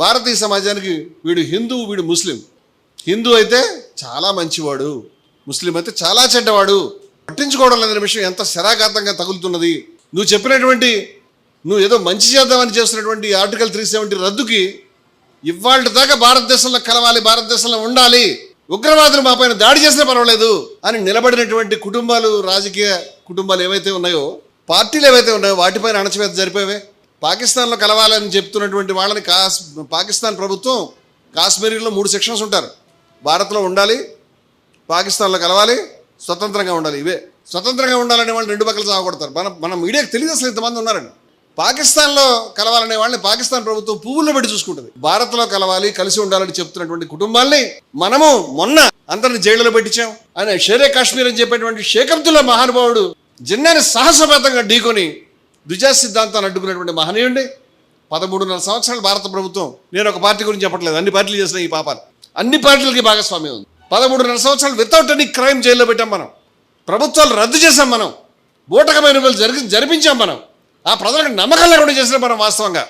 భారతీయ సమాజానికి వీడు హిందూ వీడు ముస్లిం. హిందూ అయితే చాలా మంచివాడు ముస్లిం అయితే చాలా చెడ్డవాడు. పట్టించుకోవడం లేదనే విషయం ఎంత శరాఘాతంగా తగులుతున్నది. నువ్వు చెప్పినటువంటి నువ్వు ఏదో మంచి చేద్దామని చేస్తున్నటువంటి ఆర్టికల్ త్రీ సెవెంటీ రద్దుకి ఇవాళ దాకా భారతదేశంలో కలవాలి భారతదేశంలో ఉండాలి. ఉగ్రవాదులు మా పైన దాడి చేసినా పర్వాలేదు అని నిలబడినటువంటి కుటుంబాలు రాజకీయ కుటుంబాలు ఏవైతే ఉన్నాయో పార్టీలు ఏవైతే ఉన్నాయో వాటిపైన అణచివేత జరిపేవే. పాకిస్తాన్లో కలవాలని చెప్తున్నటువంటి వాళ్ళని కాస్ పాకిస్తాన్ ప్రభుత్వం కాశ్మీరీలో మూడు సెక్షన్స్ ఉంటారు. భారత్లో ఉండాలి పాకిస్తాన్లో కలవాలి స్వతంత్రంగా ఉండాలి. ఇవే. స్వతంత్రంగా ఉండాలనే వాళ్ళు రెండు పక్కలు సాగొడతారు మన మన మీడియాకి తెలియదు అసలు ఇంతమంది ఉన్నారండి పాకిస్తాన్లో కలవాలనే వాళ్ళని పాకిస్తాన్ ప్రభుత్వం పువ్వుల్లో పెట్టి చూసుకుంటుంది. భారత్లో కలవాలి కలిసి ఉండాలని చెప్తున్నటువంటి కుటుంబాల్ని మనము మొన్న అందరిని జైల్లో పెట్టించాం. ఆయన షేరే కాశ్మీర్ అని చెప్పేటువంటి షేక్ అబ్దుల్లా మహానుభావుడు జిన్నాని సాహసపేతంగా ఢీకొని ద్విజా సిద్ధాంతాన్ని అడ్డుకున్నటువంటి మహనీయుండి పదమూడున్నర సంవత్సరాలు భారత ప్రభుత్వం. నేను ఒక పార్టీ గురించి చెప్పట్లేదు. అన్ని పార్టీలు చేసిన ఈ పాపాలు. అన్ని పార్టీలకి భాగస్వామ్యం ఉంది. పదమూడున్నర సంవత్సరాలు వితౌట్ ఎనీ క్రైమ్ జైల్లో పెట్టాం మనం. ప్రభుత్వాలు రద్దు చేశాం మనం. బూటకమైన జరిగి జరిపించాం మనం. ఆ ప్రజలకు నమ్మకం లేకుండా చేసినాం మనం వాస్తవంగా.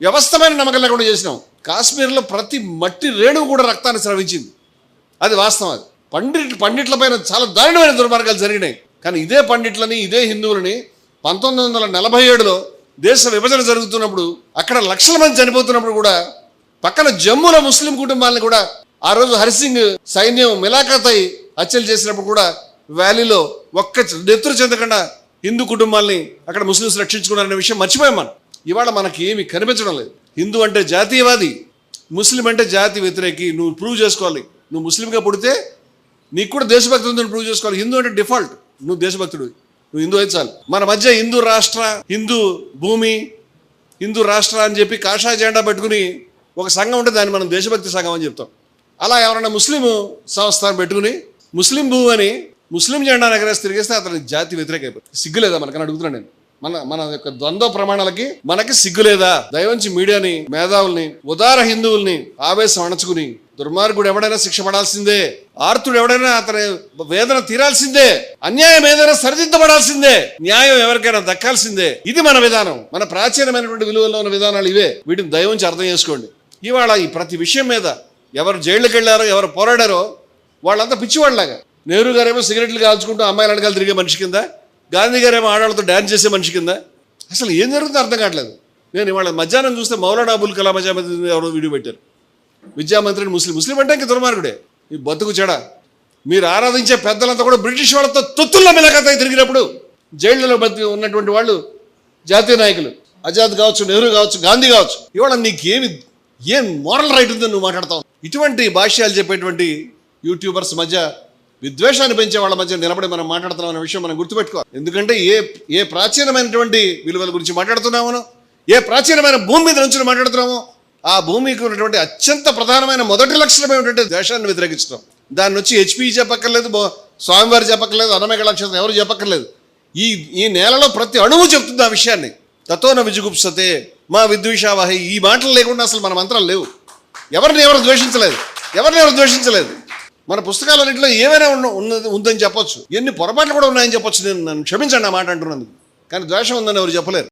వ్యవస్థమైన నమ్మకం లేకుండా చేసినాం. కాశ్మీర్లో ప్రతి మట్టి రేణువు కూడా రక్తాన్ని స్రవించింది. అది వాస్తవం అది. పండిట్ పండిట్లపైన చాలా దారుణమైన దుర్మార్గాలు జరిగినాయి. కానీ ఇదే పండిట్లని ఇదే హిందువులని పంతొమ్మిది వందల నలభై ఏడులో దేశ విభజన జరుగుతున్నప్పుడు అక్కడ లక్షల మంది చనిపోతున్నప్పుడు కూడా పక్కన జమ్ముల ముస్లిం కుటుంబాలను కూడా ఆ రోజు హరిసింగ్ సైన్యం మిలాఖత్ అయి హత్యలు చేసినప్పుడు కూడా వ్యాలీలో ఒక్క నెత్తురు చెందకుండా హిందూ కుటుంబాల్ని అక్కడ ముస్లింస్ రక్షించుకున్నారనే విషయం మర్చిపోయాం మనం. ఇవాళ మనకి ఏమి కనిపించడం లేదు. హిందూ అంటే జాతీయవాది ముస్లిం అంటే జాతి వ్యతిరేకి నువ్వు ప్రూవ్ చేసుకోవాలి. నువ్వు ముస్లింగా పుడితే నీకు కూడా దేశభక్తి ఉందని ప్రూవ్ చేసుకోవాలి. హిందూ అంటే డిఫాల్ట్ నువ్వు దేశభక్తుడు నువ్వు హిందూ అయితే చాలు. మన మధ్య హిందూ రాష్ట్ర హిందూ భూమి హిందూ రాష్ట్ర అని చెప్పి కాషాయ జెండా పెట్టుకుని ఒక సంఘం ఉంటే దాన్ని మనం దేశభక్తి సంఘం అని చెప్తాం. అలా ఎవరైనా ముస్లిం సంస్థను పెట్టుకుని ముస్లిం భూమి అని ముస్లిం జెండా ఎగరేసి తిరిగేస్తే అతని జాతి వ్యతిరేక అయిపోతుంది సిగ్గులేదా? మనకని అడుగుతున్నాను నేను. మన మన యొక్క ద్వంద్వ ప్రమాణాలకి మనకి సిగ్గులేదా? దయవంచి మీడియాని మేధావుల్ని ఉదార హిందువుల్ని ఆవేశం అణచుకుని దుర్మార్గుడు ఎవడైనా శిక్ష పడాల్సిందే. ఆర్తుడు ఎవడైనా అతని వేదన తీరాల్సిందే. అన్యాయం ఏదైనా సరిదిద్దబడాల్సిందే. న్యాయం ఎవరికైనా దక్కాల్సిందే. ఇది మన విధానం. మన ప్రాచీనమైనటువంటి విలువల్లో ఉన్న విధానాలు ఇవే. వీటిని దయవుంచి అర్థం చేసుకోండి. ఇవాళ ఈ ప్రతి విషయం మీద ఎవరు జైళ్ళకి వెళ్ళారో ఎవరు పోరాడారో వాళ్ళంతా పిచ్చివాళ్ళలాగా. నెహ్రూ గారేమో సిగరెట్లు కాల్చుకుంటూ అమ్మాయిల వెనకాల తిరిగే మనిషి కింద గాంధీ గారేమో ఆడవాళ్ళతో డ్యాన్స్ చేసే మనిషి కింద. అసలు ఏం జరుగుతుందో అర్థం కావట్లేదు. నేను ఇవాళ మధ్యాహ్నం చూస్తే మౌలానా అబుల్ కలాం అజామద్ ఎవరో వీడియో పెట్టారు. విద్యామంత్రిని ముస్లిం ముస్లిం అంటే ఇంక దుర్మార్గుడే. ఈ బతుకు చెడ. మీరు ఆరాధించే పెద్దలంతా కూడా బ్రిటిష్ వాళ్ళతో తొత్తుల్లో మిలకతాయి తిరిగినప్పుడు జైళ్ళలో బతి ఉన్నటువంటి వాళ్ళు జాతీయ నాయకులు. ఆజాద్ కావచ్చు నెహ్రూ కావచ్చు గాంధీ కావచ్చు. ఇవాళ నీకేమి ఏం మోరల్ రైట్ ఉందని నువ్వు మాట్లాడతావు? ఇటువంటి భాష్యాలు చెప్పేటువంటి యూట్యూబర్స్ మధ్య విద్వేషాన్ని పెంచే వాళ్ళ మధ్య నిలబడి మనం మాట్లాడుతున్నాం అనే విషయం మనం గుర్తుపెట్టుకోవాలి ఎందుకంటే ఏ ఏ ప్రాచీనమైనటువంటి విలువల గురించి మాట్లాడుతున్నామో ఏ ప్రాచీనమైన భూమి మీద నుంచి మాట్లాడుతున్నామో ఆ భూమికి ఉన్నటువంటి అత్యంత ప్రధానమైన మొదటి లక్షణం ఏమిటంటే ద్వేషాన్ని వ్యతిరేకించడం. దాన్ని వచ్చి హెచ్పి చెప్పక్కర్లేదు బో- స్వామివారి చెప్పక్కర్లేదు అన్నమేఘ నక్షత్రం ఎవరు చెప్పక్కర్లేదు. ఈ ఈ నేలలో ప్రతి అణువు చెప్తుంది ఆ విషయాన్ని. తతోన విజుగుప్సతే మా విద్వేషావహి ఈ మాటలు లేకుండా అసలు మన మంత్రాలు లేవు. ఎవరిని ఎవరు ద్వేషించలేదు? ఎవరిని ఎవరు ద్వేషించలేదు? మన పుస్తకాలన్నింటిలో ఏమైనా ఉన్న ఉన్నది ఉందని చెప్పొచ్చు. ఎన్ని పొరపాట్లు కూడా ఉన్నాయని చెప్పొచ్చు. నేను నన్ను క్షమించండి ఆ మాట అంటున్నందుకు. కానీ ద్వేషం ఉందని ఎవరు చెప్పలేరు.